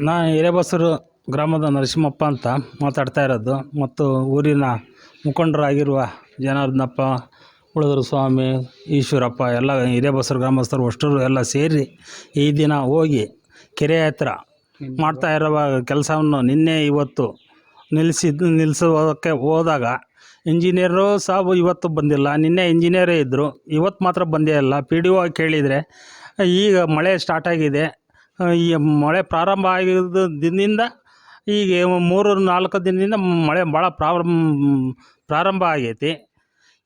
ನ- ಹಿರೇಬಸರು ಗ್ರಾಮದ ನರಸಿಂಹಪ್ಪ ಅಂತ ಮಾತಾಡ್ತಾ ಇರೋದು. ಮತ್ತು ಊರಿನ ಮುಖಂಡರಾಗಿರುವ ಜನಾರ್ದನಪ್ಪ ಉಳಿದ್ರ ಸ್ವಾಮಿ ಈಶ್ವರಪ್ಪ ಎಲ್ಲ ಹಿರೇಬಸರು ಗ್ರಾಮಸ್ಥರು ಅಷ್ಟರು ಎಲ್ಲ ಸೇರಿ ಈ ದಿನ ಹೋಗಿ ಕೆರೆ ಹತ್ರ ಮಾಡ್ತಾ ಇರುವ ಕೆಲಸವನ್ನು ನಿನ್ನೆ ಇವತ್ತು ನಿಲ್ಲಿಸಿದ್ದು ನಿಲ್ಲಿಸೋದಕ್ಕೆ ಹೋದಾಗ ಇಂಜಿನಿಯರು ಸಾಬು ಇವತ್ತು ಬಂದಿಲ್ಲ. ನಿನ್ನೆ ಇಂಜಿನಿಯರೇ ಇದ್ದರು ಇವತ್ತು ಮಾತ್ರ ಬಂದೇ ಇಲ್ಲ. ಪಿ ಡಿ ಒ ಕೇಳಿದರೆ ಈಗ ಮಳೆ ಸ್ಟಾರ್ಟ್ ಆಗಿದೆ. ಆ, ಈ ಮಳೆ ಪ್ರಾರಂಭ ಆಗಿದ್ದ ದಿನದಿಂದ ಈಗ ಮೂರು ನಾಲ್ಕು ದಿನದಿಂದ ಮಳೆ ಭಾಳ ಪ್ರಾರಂಭ ಆಗೈತಿ.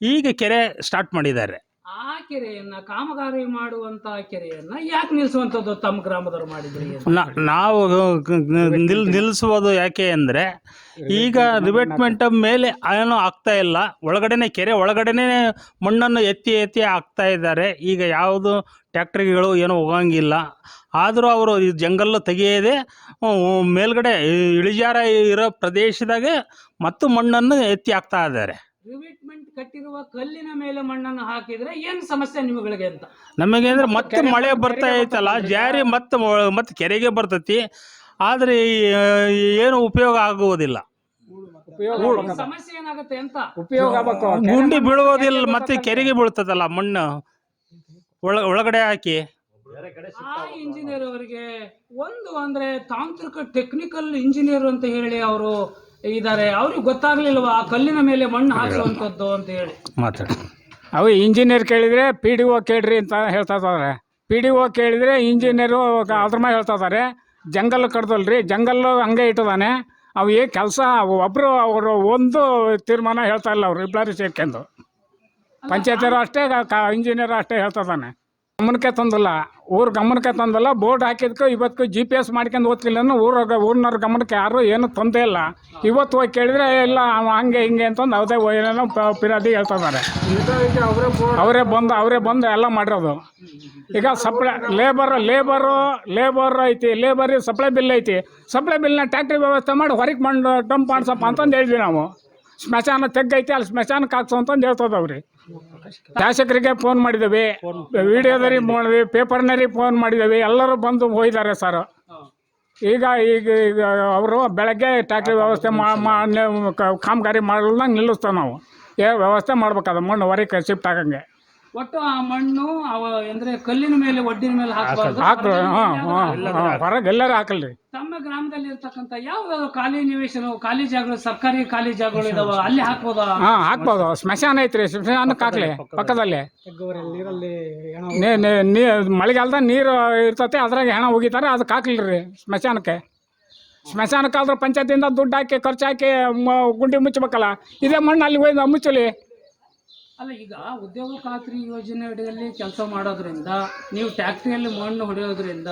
ಈಗ ಕೆರೆ ಸ್ಟಾರ್ಟ್ ಮಾಡಿದ್ದಾರೆ. ಆ ಕೆರೆಯನ್ನ ಕಾಮಗಾರಿ ಮಾಡುವಂತ ಕೆರೆಯನ್ನ ಯಾಕೆ ನಿಲ್ಲಿಸುವಂತದ್ದು ತಮ್ಮ ಗ್ರಾಮದವರು ಮಾಡಿದ್ರಿ? ನಾವು ನಿಲ್ ನಿಲ್ಲಿಸುವುದು ಯಾಕೆ ಅಂದರೆ ಈಗ ರಿವೆಟ್ಮೆಂಟ್ ಮೇಲೆ ಏನು ಆಗ್ತಾ ಇಲ್ಲ. ಒಳಗಡೆನೆ ಕೆರೆ ಒಳಗಡೆನೆ ಮಣ್ಣನ್ನು ಎತ್ತಿ ಎತ್ತಿ ಹಾಕ್ತಾ ಇದ್ದಾರೆ. ಈಗ ಯಾವುದು ಟ್ಯಾಕ್ಟ್ರಿಗಳು ಏನೂ ಹೋಗಂಗಿಲ್ಲ. ಆದರೂ ಅವರು ಈ ಜಂಗಲ್ಲು ತೆಗೆಯದೆ ಮೇಲ್ಗಡೆ ಇಳಿಜಾರ ಇರೋ ಪ್ರದೇಶದಾಗೆ ಮತ್ತು ಮಣ್ಣನ್ನು ಎತ್ತಿ ಹಾಕ್ತಾ ಇದ್ದಾರೆ. ರಿವಿಟ್ಮೆಂಟ್ ಕಟ್ಟಿರುವ ಕಲ್ಲಿನ ಮೇಲೆ ಮಣ್ಣನ್ನು ಹಾಕಿದ್ರೆ ಏನ್ ಸಮಸ್ಯೆ ನಿಮಗಳಿಗೆ ಅಂತ? ನಮಗೆ ಅಂದ್ರೆ ಮತ್ತೆ ಮಳೆ ಬರ್ತಾ ಐತಲ್ಲ ಜಾರಿ ಮತ್ತೆ ಮೊ- ಮತ್ತೆ ಕೆರೆಗೆ ಬರ್ತತಿ. ಆದರೆ ಈ- ಏನು ಉಪಯೋಗ ಆಗುವುದಿಲ್ಲ. ಸಮಸ್ಯೆ ಏನಾಗುತ್ತೆ ಅಂತ? ಉಪಯೋಗ ಆಗ್ಬೇಕು ಗುಂಡಿ ಬೀಳುವುದಿಲ್ಲ ಮತ್ತೆ ಕೆರೆಗೆ ಬೀಳ್ತದಲ್ಲ ಮಣ್ಣು. ಒಳ ಒಳಗಡೆ ಹಾಕಿ. ಆ ಇಂಜಿನಿಯರ್ ಅವರಿಗೆ ಒಂದು ಅಂದ್ರೆ ತಾಂತ್ರಿಕ ಟೆಕ್ನಿಕಲ್ ಇಂಜಿನಿಯರ್ ಅಂತ ಹೇಳಿ ಅವರು ಇದ್ದಾರೆ. ಅವ್ರಿಗೆ ಗೊತ್ತಾಗ್ಲಿಲ್ವಾ? ಆ ಕಲ್ಲಿನ ಮೇಲೆ ಮಣ್ಣು ಹಾಕುವಂತದ್ದು ಅಂತ ಹೇಳಿ. ಮಾತಾಡಿ. ಅವು ಇಂಜಿನಿಯರ್ ಕೇಳಿದರೆ ಪಿ ಡಿ ಒ ಕೇಳ್ರಿ ಅಂತ ಹೇಳ್ತಾ ಇದ್ದಾರೆ. ಪಿ ಡಿ ಒ ಕೇಳಿದರೆ ಇಂಜಿನಿಯರು ಅದ್ರ ಮೇಲೆ ಹೇಳ್ತಾ ಇದ್ದಾರೆ. ಜಂಗಲ್ ಕಡ್ದಲ್ರಿ ಜಂಗಲ್ಲು ಹಂಗೆ ಇಟ್ಟಿದಾನೆ ಅವು ಏ ಕೆಲಸ ಒಬ್ಬರು ಅವರು ಒಂದು ತೀರ್ಮಾನ ಹೇಳ್ತಾ ಇಲ್ಲ ಅವರು ಇಬ್ಬರು ಸೇರ್ಕೊಂಡು ಪಂಚಾಯತ್ ಅಷ್ಟೇ ಇಂಜಿನಿಯರ್ ಅಷ್ಟೇ ಹೇಳ್ತಾ ಇದ್ದಾನೆ. ಗಮನಕ್ಕೆ ತಂದಲ್ಲ. ಊರು ಗಮನಕ್ಕೆ ತಂದಲ್ಲ. ಬೋರ್ಡ್ ಹಾಕಿದ್ಕೋ ಇವತ್ತು ಜಿ ಪಿ ಎಸ್ ಮಾಡ್ಕೊಂಡು ಓದ್ತಿಲ್ಲ ಊರಾಗ ಊರಿನವ್ರ ಗಮನಕ್ಕೆ ಯಾರು ಏನು ತಂದೇ ಇಲ್ಲ. ಇವತ್ತು ಹೋಗಿ ಕೇಳಿದ್ರೆ ಇಲ್ಲ ಹಂಗೆ, ಹಿಂಗೆ ಅಂತಂದು ಅವದೇ ಏನೇನೋ ಪಿರಾದಿ ಹೇಳ್ತಾ ಇದ್ದಾರೆ ಅವರೇ ಬಂದು ಅವರೇ ಬಂದು ಎಲ್ಲ ಮಾಡಿರೋದು. ಈಗ ಸಪ್ಲೈ ಲೇಬರ್ ಲೇಬರು ಲೇಬರ್ ಐತಿ ಲೇಬರ್ ಸಪ್ಲೈ ಬಿಲ್ ಐತಿ. ಸಪ್ಲೈ ಬಿಲ್ನ ಟ್ಯಾಕ್ಟ್ರಿ ವ್ಯವಸ್ಥೆ ಮಾಡಿ ಹೊರಗೆ ಮಾಡಿ ಡಂಪ್ ಮಾಡ್ಸಪ್ಪ ಅಂತಂದು ಹೇಳಿದ್ವಿ ನಾವು. ಸ್ಮಶಾನ ತೆಗ್ಗೈತಿ, ಅಲ್ಲಿ ಸ್ಮಶಾನಕ್ಕೆ ಹಾಕ್ಸು ಅಂತಂದು ಹೇಳ್ತದವ್ರಿ. ಶಾಸಕರಿಗೆ ಫೋನ್ ಮಾಡಿದ್ದೇವೆ. ವಿಡಿಯೋದಲ್ಲಿ ಮಾಡಿದ್ವಿ ಪೇಪರ್ನಲ್ಲಿ ಫೋನ್ ಮಾಡಿದ್ದೇವೆ. ಎಲ್ಲರೂ ಬಂದು ಹೋಗಿದ್ದಾರೆ ಸರ್ ಈಗ ಈಗ ಈಗ ಅವರು ಬೆಳಗ್ಗೆ ಟ್ಯಾಕ್ಟ್ರಿ ವ್ಯವಸ್ಥೆ ಕಾಮಗಾರಿ ಮಾಡಲ್ದಂಗೆ ನಿಲ್ಲಿಸ್ತೇವೆ ನಾವು. ಏ ವ್ಯವಸ್ಥೆ ಮಾಡ್ಬೇಕಾದ ಮಣ್ಣು ಹೊರಗೆ ಶಿಫ್ಟ್ ಆಗಂಗೆ. ಒಟ್ಟು ಆ ಮಣ್ಣು ಅವ ಅಂದ್ರೆ ಕಲ್ಲಿನ ಮೇಲೆ ಒಡ್ಡಿನ ಮೇಲೆ ಹಾಕಬಾರ್ದು. ಹಾಕ್ರಿ ಹಾಂ ಹಾಂ ಹಾಂ ಹೊರಗೆ ಎಲ್ಲರೂ ಹಾಕಲ್ರಿ. ತಮ್ಮ ಗ್ರಾಮದಲ್ಲಿ ಇರ್ತಕ್ಕಂಥ ಯಾವ ಖಾಲಿ ನಿವೇಶನ ಖಾಲಿ ಜಾಗಗಳು ಸರ್ಕಾರಿ ಖಾಲಿ ಜಾಗಗಳು ಇದಾವ ಅಲ್ಲಿ ಹಾಕ್ಬೋದ? ಹಾಂ ಹಾಕ್ಬೋದು. ಸ್ಮಶಾನ ಐತ್ರಿ ಸ್ಮಶಾನಕ್ಕೆ ಹಾಕ್ಲಿ ಪಕ್ಕದಲ್ಲಿ. ನೀ ನೀ- ಮಳೆಗಾಲದಾಗ ನೀರು ಇರ್ತತೆ ಅದ್ರಾಗ ಹೆಣ ಹೋಗಿತಾರೆ ಅದಕ್ಕೆ ಹಾಕ್ಲಿರಿ ಸ್ಮಶಾನಕ್ಕೆ. ಸ್ಮಶಾನಕ್ಕೆ ಪಂಚಾಯತಿಯಿಂದ ದುಡ್ಡು ಹಾಕಿ ಖರ್ಚು ಹಾಕಿ ಗುಂಡಿ ಮುಚ್ಚಬೇಕಲ್ಲ ಇದೇ ಮಣ್ಣು ಅಲ್ಲಿ ಹೋಗಿ ಮುಚ್ಚಲಿ. ಅಲ್ಲ ಈಗ ಉದ್ಯೋಗ ಖಾತ್ರಿ ಯೋಜನೆ ಅಡಿಯಲ್ಲಿ ಕೆಲಸ ಮಾಡೋದ್ರಿಂದ ನೀವು ಟ್ಯಾಕ್ಟ್ರಿಯಲ್ಲಿ ಮಣ್ಣು ಹೊಡೆಯೋದ್ರಿಂದ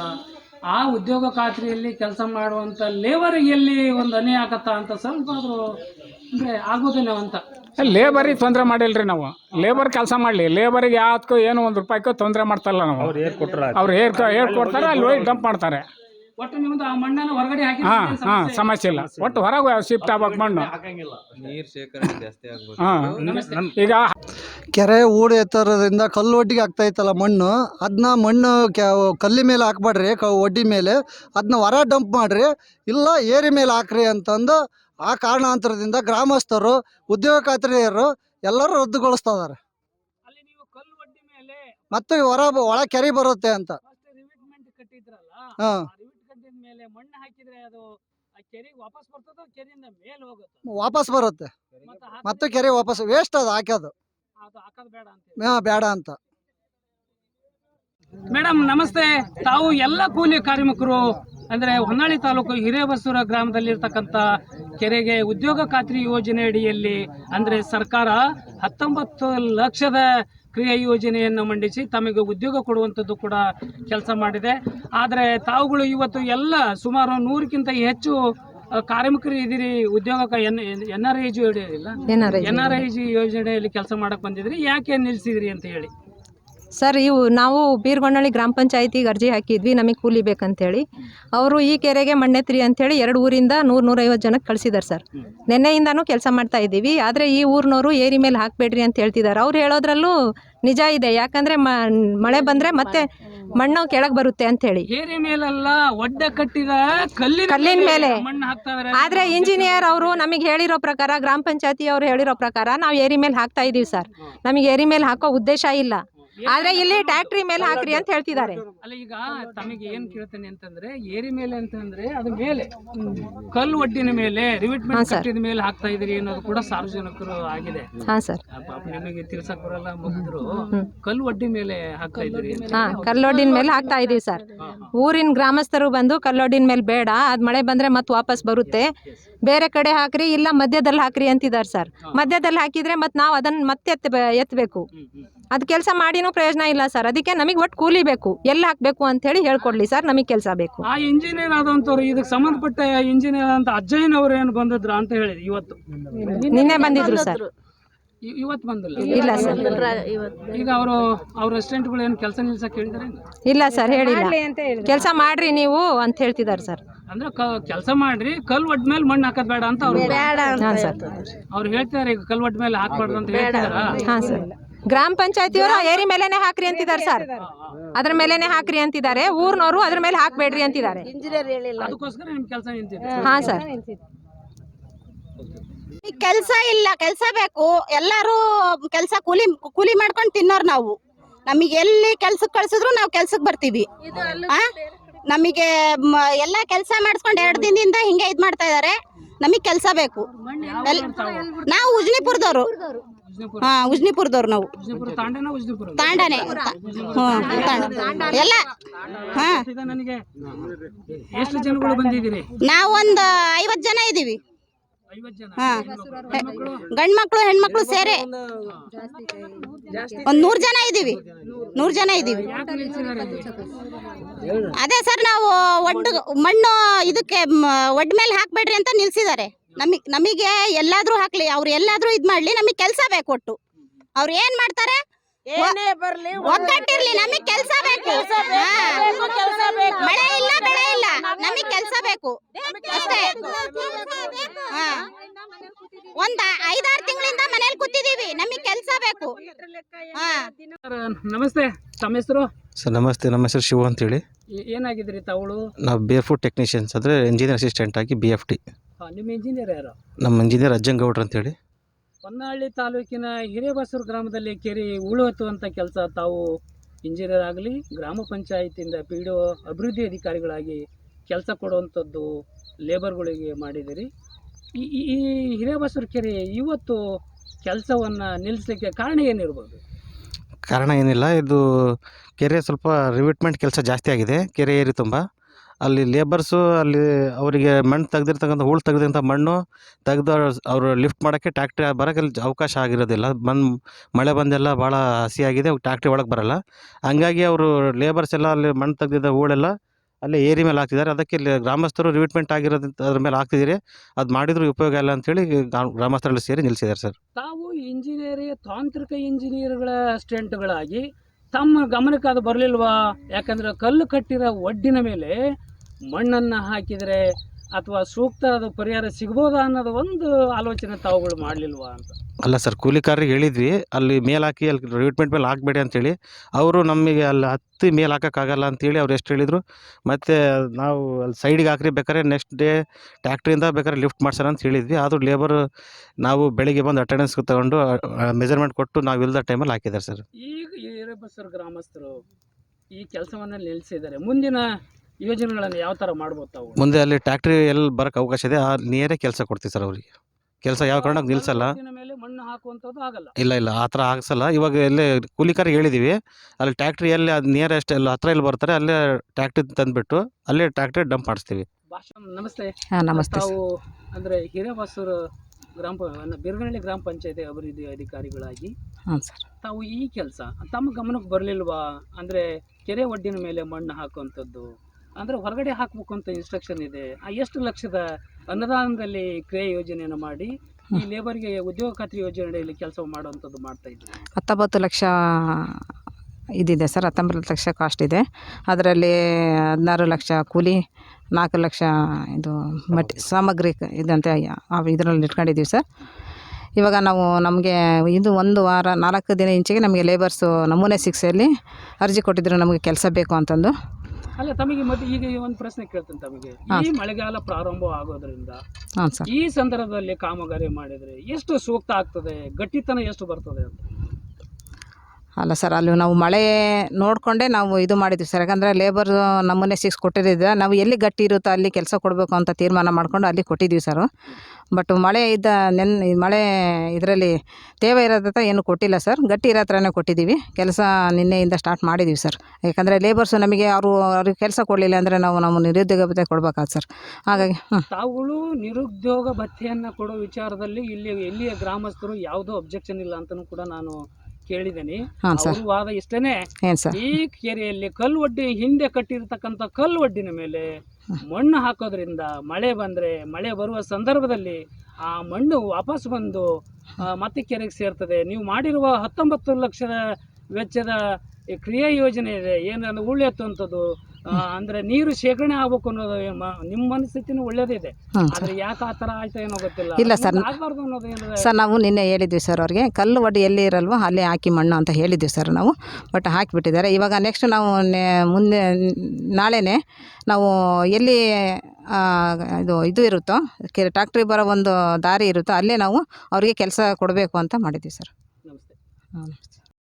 ಆ ಉದ್ಯೋಗ ಖಾತ್ರಿಯಲ್ಲಿ ಕೆಲಸ ಮಾಡುವಂತ ಲೇಬರಿಗೆ ಎಲ್ಲಿ ಒಂದು ಅನೇ ಆಗತ್ತಾ ಅಂತ ಸ್ವಲ್ಪ ಆದ್ರೂ ಅಂದ್ರೆ ಆಗೋದೇನೋ ಅಂತ. ಲೇಬರಿಗೆ ತೊಂದರೆ ಮಾಡಿಲ್ರಿ ನಾವು. ಲೇಬರ್ ಕೆಲಸ ಮಾಡಲಿ. ಲೇಬರಿಗೆ ಯಾವ್ದಕ್ಕೂ ಏನು ಒಂದು ರೂಪಾಯಿಗೂ ತೊಂದರೆ ಮಾಡ್ತಾರಲ್ಲ ನಾವು. ಅವ್ರು ಏರ್ ಏರ್ ಅವ್ರು ಹೇರ್ ಹೇರ್ ಕೊಡ್ತಾರೆ ಅಲ್ಲಿ ಹೋಗಿ ಡಂಪ್ ಮಾಡ್ತಾರೆ. ಒಟ್ಟು ನಿಮ್ದು ಆ ಮಣ್ಣನ್ನು ಹೊರಗಡೆ ಹಾಕಿ ಹಾಂ ಹಾಂ ಸಮಸ್ಯೆ ಇಲ್ಲ. ಒಟ್ಟು ಹೊರಗೆ ಶಿಫ್ಟ್ ಆಗ್ಬೇಕು ಮಣ್ಣು. ನೀರು ಶೇಖರಣೆ ಜಾಸ್ತಿ ಈಗ ಕೆರೆ ಊಡು ಎತ್ತರದಿಂದ ಕಲ್ಲು ಒಡ್ಡಿಗೆ ಆಗ್ತಾ ಇತ್ತಲ್ಲ ಮಣ್ಣು ಅದನ್ನ ಮಣ್ಣು ಕ್ಯಾ ಕಲ್ಲಿ ಮೇಲೆ ಹಾಕ್ಬೇಡ್ರಿ ಕ ಒಡ್ಡಿ ಮೇಲೆ ಅದನ್ನ ಹೊರ ಡಂಪ್ ಮಾಡಿರಿ ಇಲ್ಲ ಏರಿ ಮೇಲೆ ಹಾಕ್ರಿ ಅಂತಂದು ಆ ಕಾರಣಾಂತರದಿಂದ ಗ್ರಾಮಸ್ಥರು ಉದ್ಯೋಗ ಖಾತ್ರಿಯರು ಎಲ್ಲರೂ ರದ್ದುಗೊಳಿಸ್ತಾ ಇದಾರೆ. ಅಲ್ಲಿ ನೀವು ಕಲ್ಲು ಒಡ್ಡಿ ಮೇಲೆ ಮತ್ತೆ ಹೊರ ಒಳ ಕೆರೆ ಬರುತ್ತೆ ಅಂತ. ಹಾಂ. ವಾಪಸ್ ಬರುತ್ತೆ. ಮತ್ತೆ ಕೆರೆ ವಾಪಸ್ ವೇಸ್ಟ್ ಅದು ಹಾಕೋದು. ಬೇಡ ಅಂತ ಹಾಂ ಬೇಡ ಅಂತ. ಮೇಡಮ್ ನಮಸ್ತೆ. ತಾವು ಎಲ್ಲ ಕೂಲಿ ಕಾರ್ಮಿಕರು ಅಂದ್ರೆ ಹೊನ್ನಾಳಿ ತಾಲೂಕು ಹಿರೇಬಸೂರ ಗ್ರಾಮದಲ್ಲಿರ್ತಕ್ಕಂಥ ಕೆರೆಗೆ ಉದ್ಯೋಗ ಖಾತ್ರಿ ಯೋಜನೆ ಅಡಿಯಲ್ಲಿ ಅಂದ್ರೆ ಸರ್ಕಾರ ಹತ್ತೊಂಬತ್ತು ಲಕ್ಷದ ಕ್ರಿಯಾ ಯೋಜನೆಯನ್ನು ಮಂಡಿಸಿ ತಮಗೆ ಉದ್ಯೋಗ ಕೊಡುವಂಥದ್ದು ಕೂಡ ಕೆಲಸ ಮಾಡಿದೆ. ಆದರೆ ತಾವುಗಳು ಇವತ್ತು ಎಲ್ಲ ಸುಮಾರು ನೂರಕ್ಕಿಂತ ಹೆಚ್ಚು ಕಾರ್ಮಿಕರು ಇದೀರಿ ಉದ್ಯೋಗ N N R I G ಇಲ್ಲ? ಎನ್ ಆರ್ ಐ ಜಿ ಯೋಜನೆಯಲ್ಲಿ ಕೆಲಸ ಮಾಡಕ್ ಬಂದಿದ್ರಿ ಯಾಕೆ ನಿಲ್ಸಿದ್ರಿ ಅಂತ ಹೇಳಿ? ಸರ್ ಇವು ನಾವು ಬೀರ್ಗೊಂಡಳ್ಳಿ ಗ್ರಾಮ ಪಂಚಾಯತಿಗೆ ಅರ್ಜಿ ಹಾಕಿದ್ವಿ ನಮಗೆ ಕೂಲಿ ಬೇಕಂತೇಳಿ. ಅವರು ಈ ಕೆರೆಗೆ ಮಣ್ಣೆತ್ರಿ ಅಂತೇಳಿ ಎರಡು ಊರಿಂದ ನೂರು ನೂರೈವತ್ತು ಜನಕ್ಕೆ ಕಳಿಸಿದ್ದಾರೆ ಸರ್. ನಿನ್ನೆಯಿಂದನೂ ಕೆಲಸ ಮಾಡ್ತಾ ಇದ್ದೀವಿ ಆದರೆ ಈ ಊರಿನವರು ಏರಿ ಮೇಲೆ ಹಾಕಬೇಡ್ರಿ ಅಂತ ಹೇಳ್ತಿದ್ದಾರೆ ಅವ್ರು ಹೇಳೋದ್ರಲ್ಲೂ ನಿಜ ಇದೆ ಯಾಕಂದರೆ ಮಳೆ ಬಂದರೆ ಮತ್ತೆ ಮಣ್ಣು ಕೆಳಗೆ ಬರುತ್ತೆ ಏರಿ ಮೇಲೆಲ್ಲ ಒಡ್ಡ ಕಟ್ಟಿದ ಕಲ್ಲಿನ ಕಲ್ಲಿನ ಮೇಲೆ. ಆದರೆ ಇಂಜಿನಿಯರ್ ಅವರು ನಮಗೆ ಹೇಳಿರೋ ಪ್ರಕಾರ ಗ್ರಾಮ ಪಂಚಾಯತಿ ಅವರು ಹೇಳಿರೋ ಪ್ರಕಾರ ನಾವು ಏರಿ ಮೇಲೆ ಹಾಕ್ತಾ ಇದ್ದೀವಿ ಸರ್. ನಮಗೆ ಏರಿ ಮೇಲೆ ಹಾಕೋ ಉದ್ದೇಶ ಇಲ್ಲ. ಆದರೆ ಇಲ್ಲಿ ಟ್ಯಾಕ್ಟ್ರಿ ಮೇಲೆ ಹಾಕ್ರಿ ಅಂತ ಹೇಳ್ತಿದ್ದಾರೆ. ಅಲ್ಲ ಈಗ ತಮಗೆ ಏನ್ ಕೇಳ್ತೇನೆ ಅಂತಂದ್ರೆ ಏರಿ ಮೇಲೆ ಅಂತಂದ್ರೆ ಅದು ಮೇಲೆ ಕಲ್ಲು ಒಡ್ಡಿನ ಮೇಲೆ ಹಾ, ರಿವಿಟ್ಮೆಂಟ್ ಕಟ್ಟಿದ ಮೇಲೆ ಹಾಕ್ತಾ ಇದ್ರಿ ಅನ್ನೋದು ಕೂಡ ಸಾರ್ವಜನಿಕರು ಆಗಿದೆ. ಹಾಂ ಸರ್. ಪಾಪ ನಿಮಗೆ ತಿಳ್ಸಕ್ ಬರಲ್ಲ ಮುಗಿದ್ರು. ಕಲ್ಲು ಒಡ್ಡಿ ಮೇಲೆ ಹಾಕ್ತಾ ಇದ್ರಿ ಹಾ ಕಲ್ಲೊಡ್ಡಿನ ಮೇಲೆ ಹಾಕ್ತಾ ಇದೀವಿ ಸರ್. ಊರಿನ ಗ್ರಾಮಸ್ಥರು ಬಂದು ಕಲ್ಲೊಡ್ಡಿನ ಮೇಲೆ ಬೇಡ ಅದ್ ಮಳೆ ಬಂದ್ರೆ ಮತ್ತೆ ವಾಪಸ್ ಬರುತ್ತೆ. ಬೇರೆ ಕಡೆ ಹಾಕ್ರಿ ಇಲ್ಲ ಮಧ್ಯದಲ್ಲಿ ಹಾಕ್ರಿ ಅಂತಿದ್ದಾರೆ ಸರ್. ಮಧ್ಯದಲ್ಲಿ ಹಾಕಿದ್ರೆ ಮತ್ತೆ ನಾವು ಅದನ್ನ ಮತ್ತೆ ಎತ್ತ ಎತ್ತಬೇಕು. ಅದು ಕೆಲಸ ಮಾಡಿನೂ ಪ್ರಯೋಜನ ಇಲ್ಲ ಸರ್. ಅದಕ್ಕೆ ನಮಗೆ ಒಟ್ಟು ಕೂಲಿ ಬೇಕು. ಎಲ್ಲಿ ಹಾಕಬೇಕು ಅಂತೇಳಿ ಹೇಳ್ಕೊಡ್ಲಿ ಸರ್. ನಮಗೆ ಕೆಲಸ ಬೇಕು. ಆ ಇಂಜಿನಿಯರ್ ಆದಂತವ್ರು ಇದಕ್ಕೆ ಸಂಬಂಧಪಟ್ಟ ಇಂಜಿನಿಯರ್ ಅಂತ ಅಜ್ಜಯ್ಯನ್ ಅವ್ರು ಏನು ಬಂದಿದ್ರ ಅಂತ ಹೇಳಿ ಇವತ್ತು. ನಿನ್ನೆ ಬಂದಿದ್ರು ಸರ್. ಇ- ಇವತ್ತು ಬಂದಿಲ್ಲ. ಇಲ್ಲ ಸರ್. ಈಗ ಅವರು ಅವ್ರ ರೆಸ್ಟೋರೆಂಟ್ಗಳು ಏನು ಕೆಲಸ ನಿಲ್ಸಕ್ ಕೇಳಿದಾರೆ ಇಲ್ಲ ಸರ್ ಹೇಳಿಲ್ಲ. ಕೆಲಸ ಮಾಡ್ರಿ ನೀವು ಅಂತ ಹೇಳ್ತಿದ್ದಾರೆ ಸರ್. ಅಂದ್ರೆ ಕೆಲಸ ಮಾಡ್ರಿ ಕಲ್ ಒಡ್ ಮೇಲೆ ಮಣ್ಣು ಹಾಕದ್ ಬೇಡ ಅಂತ ಅವ್ರು ಹಾಂ ಸರ್. ಅವ್ರು ಹೇಳ್ತಿದಾರೆ ಈಗ ಕಲ್ ಒಡ್ ಮೇಲೆ ಹಾಕ್ಬಾರ್ದು ಅಂತ ಹೇಳ್ತಿದಾರ? ಹಾಂ ಸರ್. ಗ್ರಾಮ ಪಂಚಾಯತಿಯವರು ಏರಿ ಮೇಲೆನೆ ಹಾಕ್ರಿ ಅಂತಿದ್ದಾರೆ ಸರ್. ಅದ್ರ ಮೇಲೆನೆ ಹಾಕ್ರಿ ಅಂತಿದ್ದಾರೆ. ಊರ್ನವರು ಅದ್ರ ಮೇಲೆ ಹಾಕ್ಬೇಡ್ರಿ ಅಂತಿದ್ದಾರೆ. ಹಾ ನಿಮ್ ಕೆಲಸ ನಿಂತಿದೆ. ಹಾಂ ಸರ್. ಕೆಲಸ ಇಲ್ಲ ಕೆಲಸ ಬೇಕು. ಎಲ್ಲರೂ ಕೆಲಸ ಕೂಲಿ ಕೂಲಿ ಮಾಡ್ಕೊಂಡು ತಿನ್ನೋರು ನಾವು. ನಮಗೆ ಎಲ್ಲಿ ಕೆಲ್ಸಕ್ಕೆ ಕಳ್ಸಿದ್ರು ನಾವು ಕೆಲ್ಸಕ್ಕೆ ಬರ್ತೀವಿ? ನಮಗೆ ಮ- ಎಲ್ಲ ಕೆಲಸ ಮಾಡಿಸ್ಕೊಂಡು ಎರಡು ದಿನದಿಂದ ಹಿಂಗೆ ಇದು ಮಾಡ್ತಾ ಇದ್ದಾರೆ ನಮಗೆ ಕೆಲಸ ಬೇಕು. ಎಲ್- ನಾವು ಉಜ್ನಿಪುರದವರು. ಉಜ್ನಿಪುರ ಹಾ ಉಜ್ನಿಪುರದವ್ರು ನಾವು. ಉಜ್ನಿಪುರ ತಾಂಡನ ಉಜ್ನಿಪುರ ತಾಂಡನೆ. ಹ್ಞೂ ತಾಂಡ ಎಲ್ಲ ಹಾ. ನನಗೆ. ಎಷ್ಟು ಜನಗಳು ಬಂದಿದ್ದೀರಿ? ನಾವೊಂದು ಐವತ್ತು ಜನ ಇದ್ದೀವಿ ಹಾ. ಗಂಡು ಮಕ್ಕಳು ಹೆಣ್ಮಕ್ಳು ಸೇರಿ ಒಂದು ನೂರ್ ಜನ ಇದೀವಿ. ನೂರ್ ಜನ ಇಲ್ಲಿ? ಅದೇ ಸರ್ ನಾವು ಒಡ್ಡು ಮಣ್ಣು ಇದಕ್ಕೆ ಒಡ್ ಮೇಲೆ ಹಾಕ್ಬೇಡ್ರಿ ಅಂತ ನಿಲ್ಸಿದ್ದಾರೆ. ನಮಗೆ ನಮಗೆ ಎಲ್ಲಾದ್ರೂ ಹಾಕ್ಲಿ ಅವ್ರು ಎಲ್ಲಾದ್ರೂ ಇದ್ ಮಾಡ್ಲಿ ನಮಗೆ ಕೆಲಸ ಬೇಕು ಒಟ್ಟು. ಅವ್ರು ಏನ್ ಮಾಡ್ತಾರೆ? ಒಗ್ಗಟ್ಟಿರ್ಲಿ ನಮಗೆ ಕೆಲಸ ಬೇಕು. ಹಾ. ಮಳೆ ಇಲ್ಲ ಬೆಳೆ ಇಲ್ಲ ನಮಗೆ ಕೆಲಸ ಬೇಕು. ಅಷ್ಟೇ. ಹಾ. ಒಂದ್ ಐದಾರು ತಿಂಗಳಿಂದ ಮನೇಲಿ ಕೂತಿದೀವಿ ನಮಗೆ ಕೆಲಸ ಬೇಕು. ನಮಸ್ತೆ. ತಮ್ಮ ಹೆಸರು? ಸರ್ ನಮಸ್ತೆ. ನಮ್ಮ ಹೆಸರು ಶಿವ ಅಂತ ಹೇಳಿ ಏನಾಗಿದ್ರಿ ತಾವಳು? ನಾವು ಬಿ ಎಫ್ ಟೆಕ್ನಿಷಿಯನ್ಸ್ ಅಂದ್ರೆ ಇಂಜಿನಿಯರ್ ಅಸಿಸ್ಟೆಂಟ್ ಆಗಿ ಬಿ ಎಫ್ ಟಿ. ಹಾ, ನಿಮ್ಮ ಇಂಜಿನಿಯರ್ ಯಾರು? ನಮ್ಮ ಇಂಜಿನಿಯರ್ ಅಜ್ಜಂಗೌಡ್ರು ಅಂತೇಳಿ. ಹೊನ್ನಾಳಿ ತಾಲೂಕಿನ ಹಿರೇಬಸೂರು ಗ್ರಾಮದಲ್ಲಿ ಕೆರೆ ಉಳುವತ್ತುವಂಥ ಕೆಲಸ ತಾವು ಇಂಜಿನಿಯರ್ ಆಗಲಿ ಗ್ರಾಮ ಪಂಚಾಯತಿಯಿಂದ ಪಿ ಡಿ ಒ ಅಭಿವೃದ್ಧಿ ಅಧಿಕಾರಿಗಳಾಗಿ ಕೆಲಸ ಕೊಡುವಂಥದ್ದು ಲೇಬರ್ಗಳಿಗೆ ಮಾಡಿದಿರಿ ಈ ಈ- ಈ ಹಿರೇಬಸೂರು ಕೆರೆ ಇವತ್ತು ಕೆಲಸವನ್ನು ನಿಲ್ಲಿಸಲಿಕ್ಕೆ ಕಾರಣ ಏನಿರ್ಬೋದು? ಕಾರಣ ಏನಿಲ್ಲ ಇದು ಕೆರೆ ಸ್ವಲ್ಪ ರಿವಿಟ್ಮೆಂಟ್ ಕೆಲಸ ಜಾಸ್ತಿ ಆಗಿದೆ ಕೆರೆ ಏರಿ ತುಂಬ. ಅಲ್ಲಿ ಲೇಬರ್ಸು ಅಲ್ಲಿ ಅವರಿಗೆ ಮಣ್ಣು ತೆಗೆದಿರ್ತಕ್ಕಂಥ, ಹೂಳು ತೆಗೆದಂಥ ಮಣ್ಣು ತೆಗೆದು ಅವರು ಲಿಫ್ಟ್ ಮಾಡೋಕ್ಕೆ ಟ್ಯಾಕ್ಟ್ರಿ ಬರೋಕ್ಕೆ ಅಲ್ಲಿ ಅವಕಾಶ ಆಗಿರೋದಿಲ್ಲ. ಬಂದು ಮಳೆ ಬಂದೆಲ್ಲ ಭಾಳ ಹಸಿಯಾಗಿದೆ ಟ್ಯಾಕ್ಟ್ರಿ ಒಳಗೆ ಬರೋಲ್ಲ. ಹಂಗಾಗಿ ಅವರು ಲೇಬರ್ಸ್ ಎಲ್ಲ ಅಲ್ಲಿ ಮಣ್ಣು ತೆಗೆದಿದ್ದ ಹೂಳೆಲ್ಲ ಅಲ್ಲೇ ಏರಿ ಮೇಲೆ ಹಾಕ್ತಿದ್ದಾರೆ. ಅದಕ್ಕೆ ಇಲ್ಲಿ ಗ್ರಾಮಸ್ಥರು ರಿವಿಟ್ಮೆಂಟ್ ಆಗಿರೋದು ಅದ್ರ ಮೇಲೆ ಹಾಕ್ತಿದ್ದೀರಿ. ಅದು ಮಾಡಿದ್ರು ಉಪಯೋಗ ಇಲ್ಲ ಅಂತೇಳಿ ಗ್ರಾಮ- ಗ್ರಾಮಸ್ಥರೆಲ್ಲ ಸೇರಿ ನಿಲ್ಲಿಸಿದ್ದಾರೆ ಸರ್. ತಾವು ಇಂಜಿನಿಯರಿ ತಾಂತ್ರಿಕ ಇಂಜಿನಿಯರ್ಗಳ ಸ್ಟೆಂಟ್ಗಳಾಗಿ ತಮ್ಮ ಗಮನಕ್ಕೆ ಅದು ಬರಲಿಲ್ವಾ? ಯಾಕಂದ್ರೆ ಕಲ್ಲು ಕಟ್ಟಿರೋ ಒಡ್ಡಿನ ಮೇಲೆ ಮಣ್ಣನ್ನು ಹಾಕಿದರೆ ಅಥವಾ ಸೂಕ್ತ ಅದು ಪರಿಹಾರ ಸಿಗ್ಬೋದಾ ಅನ್ನೋದು ಒಂದು ಆಲೋಚನೆ ತಾವುಗಳು ಮಾಡಲಿಲ್ವಾ ಅಂತ. ಅಲ್ಲ ಸರ್ ಕೂಲಿಕಾರರಿಗೆ ಹೇಳಿದ್ವಿ ಅಲ್ಲಿ ಮೇಲ್ ಹಾಕಿ ಅಲ್ಲಿ ರಿಕ್ರೂಟ್ಮೆಂಟ್ ಮೇಲೆ ಹಾಕಬೇಡಿ ಅಂತೇಳಿ ಅವರು ನಮಗೆ ಅಲ್ಲಿ ಹತ್ತಿ ಮೇಲೆ ಹಾಕೋಕ್ಕಾಗಲ್ಲ ಅಂತೇಳಿ ಅವ್ರು ಎಷ್ಟು ಹೇಳಿದರು. ಮತ್ತು ನಾವು ಅಲ್ಲಿ ಸೈಡಿಗೆ ಹಾಕ್ರಿ ಬೇಕಾದ್ರೆ ನೆಕ್ಸ್ಟ್ ಡೇ ಟ್ಯಾಕ್ಟ್ರಿಯಿಂದ ಬೇಕಾದ್ರೆ ಲಿಫ್ಟ್ ಮಾಡ್ಸೋಣ ಅಂತ ಹೇಳಿದ್ವಿ. ಆದರೂ ಲೇಬರ್ ನಾವು ಬೆಳಿಗ್ಗೆ ಬಂದು ಅಟೆಂಡೆನ್ಸ್ ತಗೊಂಡು ಮೆಜರ್ಮೆಂಟ್ ಕೊಟ್ಟು ನಾವು ಇಲ್ಲದ ಟೈಮಲ್ಲಿ ಹಾಕಿದ್ದಾರೆ ಸರ್. ಈಗ ಹಿರೇಬಸರ ಗ್ರಾಮಸ್ಥರು ಈ ಕೆಲಸವನ್ನು ನಿಲ್ಲಿಸಿದ್ದಾರೆ ಮುಂದಿನ ಯೋಜನೆಗಳನ್ನು ಯಾವ ಥರ ಮಾಡ್ಬೋದು ತಾವು? ಮುಂದೆ ಅಲ್ಲಿ ಟ್ಯಾಕ್ಟ್ರಿ ಎಲ್ಲಿ ಬರೋಕ್ಕೆ ಅವಕಾಶ ಇದೆ ಆ ನೇರೇ ಕೆಲಸ ಕೊಡ್ತೀವಿ ಸರ್ ಅವರಿಗೆ. ಕೆಲಸ ಯಾವ ಕಾರಣಕ್ಕೆ ನಿಲ್ಲಿಸಲ್ಲ ಮೇಲೆ ಮಣ್ಣು ಹಾಕುವಂಥದ್ದು ಆಗಲ್ಲ. ಇಲ್ಲ ಇಲ್ಲ ಆ ಥರ ಆಗಿಸಲ್ಲ. ಇವಾಗ ಎಲ್ಲೇ ಕೂಲಿಕಾರಿಗೆ ಹೇಳಿದ್ದೀವಿ ಅಲ್ಲಿ ಟ್ಯಾಕ್ಟ್ರಿ ಎಲ್ಲಿ ಅದು ನಿಯರೆಸ್ಟ್ ಎಲ್ಲ ಹತ್ರ ಎಲ್ಲಿ ಬರ್ತಾರೆ ಅಲ್ಲೇ ಟ್ಯಾಕ್ಟ್ರಿ ತಂದುಬಿಟ್ಟು ಅಲ್ಲೇ ಟ್ಯಾಕ್ಟ್ರಿ ಡಂಪ್ ಮಾಡಿಸ್ತೀವಿ. ನಮಸ್ತೆ. ಹಾಂ ನಮಸ್ತೆ ತಾವು ಅಂದರೆ ಹಿರೇಬಾಸೂರು ಗ್ರಾಮ ಪ- ಬಿರ್ಗನಹಳ್ಳಿ ಗ್ರಾಮ ಪಂಚಾಯತಿ ಅಭಿವೃದ್ಧಿ ಅಧಿಕಾರಿಗಳಾಗಿ. ಹಾಂ ಸರ್. ತಾವು ಈ ಕೆಲಸ ತಮ್ಮ ಗಮನಕ್ಕೆ ಬರಲಿಲ್ವಾ? ಅಂದರೆ ಕೆರೆ ಒಡ್ಡಿನ ಮೇಲೆ ಮಣ್ಣು ಹಾಕುವಂಥದ್ದು. ಅಂದರೆ ಹೊರಗಡೆ ಹಾಕಬೇಕು ಅಂತ ಇನ್ಸ್ಟ್ರಕ್ಷನ್ ಇದೆ. ಆ ಎಷ್ಟು ಲಕ್ಷದ ಅನುದಾನದಲ್ಲಿ ಕ್ರಿಯೆ ಯೋಜನೆಯನ್ನು ಮಾಡಿ ಈ ಲೇಬರ್ಗೆ ಉದ್ಯೋಗ ಖಾತ್ರಿ ಯೋಜನೆಯಲ್ಲಿ ಕೆಲಸ ಮಾಡುವಂಥದ್ದು ಮಾಡ್ತಾ ಇದ್ದೀವಿ. ಹತ್ತೊಂಬತ್ತು ಲಕ್ಷ ಇದಿದೆ ಸರ್ ಹತ್ತೊಂಬತ್ತು ಲಕ್ಷ ಕಾಸ್ಟ್ ಇದೆ. ಅದರಲ್ಲಿ ಹದಿನಾರು ಲಕ್ಷ ಕೂಲಿ ನಾಲ್ಕು ಲಕ್ಷ ಇದು ಮಟ್ ಸಾಮಗ್ರಿ ಇದಂತೆ ಇದರಲ್ಲಿ ಇಟ್ಕೊಂಡಿದ್ದೀವಿ ಸರ್. ಇವಾಗ ನಾವು ನಮಗೆ ಇದು ಒಂದು ವಾರ ನಾಲ್ಕು ದಿನ ಇಂಚಿಗೆ ನಮಗೆ ಲೇಬರ್ಸು ನಮೂನೆ ಸಿಕ್ಸಲ್ಲಿ ಅರ್ಜಿ ಕೊಟ್ಟಿದ್ರು ನಮಗೆ ಕೆಲಸ ಬೇಕು ಅಂತಂದು. ಅಲ್ಲ ತಮಗೆ ಮತ್ತೆ ಈಗ ಈ ಒಂದು ಪ್ರಶ್ನೆ ಕೇಳ್ತೀನಿ ತಮಗೆ. ಈ ಮಳೆಗಾಲ ಪ್ರಾರಂಭ ಆಗೋದ್ರಿಂದ ಈ ಸಂದರ್ಭದಲ್ಲಿ ಕಾಮಗಾರಿ ಮಾಡಿದ್ರೆ ಎಷ್ಟು ಸೂಕ್ತ ಆಗ್ತದೆ? ಗಟ್ಟಿತನ ಎಷ್ಟು ಬರ್ತದೆ ಅಂತ? ಅಲ್ಲ ಸರ್, ಅಲ್ಲಿ ನಾವು ಮಳೆ ನೋಡಿಕೊಂಡೇ ನಾವು ಇದು ಮಾಡಿದ್ವಿ ಸರ್. ಯಾಕಂದರೆ ಲೇಬರ್ ನಮ್ಮನ್ನೇ ಸಿಕ್ಸ್ ಕೊಟ್ಟಿರಿದ್ರೆ ನಾವು ಎಲ್ಲಿ ಗಟ್ಟಿ ಇರುತ್ತೋ ಅಲ್ಲಿ ಕೆಲಸ ಕೊಡಬೇಕು ಅಂತ ತೀರ್ಮಾನ ಮಾಡಿಕೊಂಡು ಅಲ್ಲಿ ಕೊಟ್ಟಿದ್ವಿ ಸರ್. ಬಟ್ ಮಳೆ ಇದ್ದ ನೆನ್, ಮಳೆ ಇದರಲ್ಲಿ ತೇವ ಇರೋದ್ರ ಏನು ಕೊಟ್ಟಿಲ್ಲ ಸರ್. ಗಟ್ಟಿ ಇರೋ ಹತ್ರನೇ ಕೊಟ್ಟಿದ್ದೀವಿ. ಕೆಲಸ ನಿನ್ನೆಯಿಂದ ಸ್ಟಾರ್ಟ್ ಮಾಡಿದ್ದೀವಿ ಸರ್. ಯಾಕಂದರೆ ಲೇಬರ್ಸು ನಮಗೆ ಅವರು ಅವ್ರಿಗೆ ಕೆಲಸ ಕೊಡಲಿಲ್ಲ ಅಂದರೆ ನಾವು ನಮ್ಮ ನಿರುದ್ಯೋಗ ಭತ್ಯೆ ಕೊಡ್ಬೇಕಾದ್ ಸರ್. ಹಾಗಾಗಿ ತಾವುಗಳು ನಿರುದ್ಯೋಗ ಭತ್ತೆಯನ್ನು ಕೊಡೋ ವಿಚಾರದಲ್ಲಿ ಇಲ್ಲಿ ಎಲ್ಲಿಯ ಗ್ರಾಮಸ್ಥರು ಯಾವುದೋ ಅಬ್ಜೆಕ್ಷನ್ ಇಲ್ಲ ಅಂತಲೂ ಕೂಡ ನಾನು ಕೇಳಿದ್ದೀನಿ ಹಾಂ ಸರ್. ಅವ್ರ ವಾದ ಇಷ್ಟೇನೆ ಏನು ಸರ್? ಈ ಕೆರೆಯಲ್ಲಿ ಕಲ್ವಡ್ಡಿ ಹಿಂದೆ ಕಟ್ಟಿರ್ತಕ್ಕಂಥ ಕಲ್ವಡ್ಡಿನ ಮೇಲೆ ಮಣ್ಣು ಹಾಕೋದ್ರಿಂದ ಮಳೆ ಬಂದ್ರೆ ಮಳೆ ಬರುವ ಸಂದರ್ಭದಲ್ಲಿ ಆ ಮಣ್ಣು ವಾಪಸ್ ಬಂದು ಆ, ಮತ್ತೆ ಕೆರೆಗೆ ಸೇರ್ತದೆ. ನೀವು ಮಾಡಿರುವ ಹತ್ತೊಂಬತ್ತು ಲಕ್ಷದ ವೆಚ್ಚದ ಈ ಕ್ರಿಯಾ ಯೋಜನೆ ಇದೆ. ಏನಂದ್ರೆ ಉಳ್ಳೆತ್ತುವಂಥದ್ದು ಆ, ಅಂದ್ರೆ ನೀರು ಶೇಖರಣೆ ಆಗ್ಬೇಕು ಅನ್ನೋದು ನಿಮ್ಮ ಮನಸ್ಥಿತಿನೂ ಒಳ್ಳೇದಿದೆ. ಆದ್ರೆ ಯಾಕೆ ಆ ತರ ಆಯ್ತಾ ಏನೋ ಗೊತ್ತಿಲ್ಲ. ಇಲ್ಲ ಸರ್. ಆಗ್ಬಾರ್ದು ಅನ್ನೋದು ಏನಿದೆ? ಸರ್ ನಾವು ನಿನ್ನೆ ಹೇಳಿದ್ವಿ ಸರ್ ಅವ್ರಿಗೆ ಕಲ್ಲು ಒಡ್ಡಿ ಎಲ್ಲಿ ಇರಲ್ವೋ ಅಲ್ಲೇ ಹಾಕಿ ಮಣ್ಣು ಅಂತ ಹೇಳಿದ್ವಿ ಸರ್ ನಾವು ಬಟ್ ಹಾಕಿಬಿಟ್ಟಿದ್ದಾರೆ. ಇವಾಗ ನೆಕ್ಸ್ಟ್ ನಾವು ಮುಂದೆ ನಾಳೆನೇ ನಾವು ಎಲ್ಲಿ ಇದು ಇದು ಇರುತ್ತೋ ಕೆ ಟ್ಯಾಕ್ಟ್ರಿ ಬರೋ ಒಂದು ದಾರಿ ಇರುತ್ತೋ ಅಲ್ಲೇ ನಾವು ಅವರಿಗೆ ಕೆಲಸ ಕೊಡಬೇಕು ಅಂತ ಮಾಡಿದ್ವಿ ಸರ್. ನಮಸ್ತೆ. ಹಾಂ